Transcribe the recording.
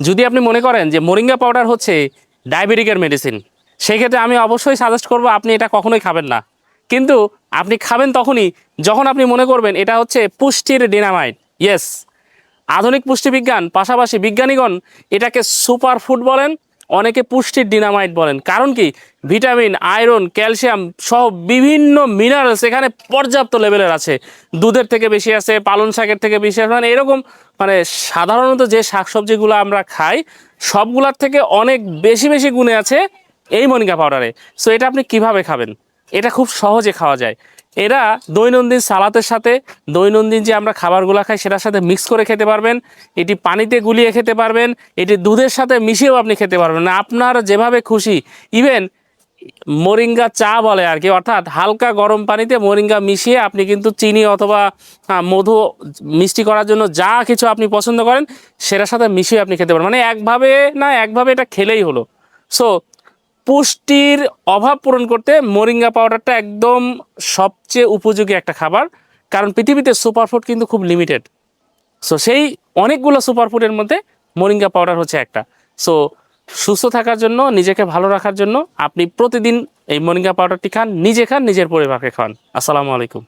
যদি আপনি মনে করেন যে মোরিঙ্গা পাউডার হচ্ছে ডায়াবেটিকের মেডিসিন সেক্ষেত্রে আমি অবশ্যই সাজেস্ট করব আপনি এটা কখনোই খাবেন না। কিন্তু আপনি খাবেন তখনই যখন আপনি মনে করবেন এটা হচ্ছে পুষ্টির ডিনামাইট ইয়েস আধুনিক পুষ্টিবিজ্ঞান, পাশাপাশি বিজ্ঞানীগণ এটাকে সুপার ফুড বলেন অনেকে পুষ্টির ডিনামাইট বলেন। কারণ কি? ভিটামিন, আয়রন, ক্যালসিয়াম সহ বিভিন্ন মিনারেলস এখানে পর্যাপ্ত লেভেলের আছে। দুধের থেকে বেশি আছে পালন শাকের থেকে বেশি আছে মানে এরকম মানে সাধারণত যে শাকসবজিগুলো আমরা খাই, সবগুলার থেকে অনেক বেশি বেশি গুণে আছে এই মনিকা পাউডারে সো এটা আপনি কীভাবে খাবেন? এটা খুব সহজে খাওয়া যায়। এরা দৈনন্দিন সালাতের সাথে, দৈনন্দিন যে আমরা খাবারগুলো খাই সেটার সাথে মিক্স করে খেতে পারবেন। এটি পানিতে গুলিয়ে খেতে পারবেন, এটি দুধের সাথে মিশিয়েও আপনি খেতে পারবেন। আপনার যেভাবে খুশি ইভেন মোরিঙ্গা চা বলে আর কি, অর্থাৎ হালকা গরম পানিতে মোরিঙ্গা মিশিয়ে আপনি কিন্তু চিনি অথবা মধু মিষ্টি করার জন্য যা কিছু আপনি পছন্দ করেন, সেটার সাথে মিশিয়ে আপনি খেতে পারেন মানে একভাবে না, একভাবে এটা খেলেই হলো। সো পুষ্টির অভাব পূরণ করতে মোরিঙ্গা পাউডারটা একদম সবচেয়ে উপযোগী একটা খাবার। কারণ পৃথিবীতে সুপারফুড কিন্তু খুব লিমিটেড সো সেই অনেকগুলো সুপারফুডের মধ্যে মোরিঙ্গা পাউডার হচ্ছে একটা। সো সুস্থ থাকার জন্য, নিজেকে ভালো রাখার জন্য আপনি প্রতিদিন এই মোরিঙ্গা পাউডারটি খান, নিজে খান, নিজের পরিবারকে খান আসসালামু আলাইকুম।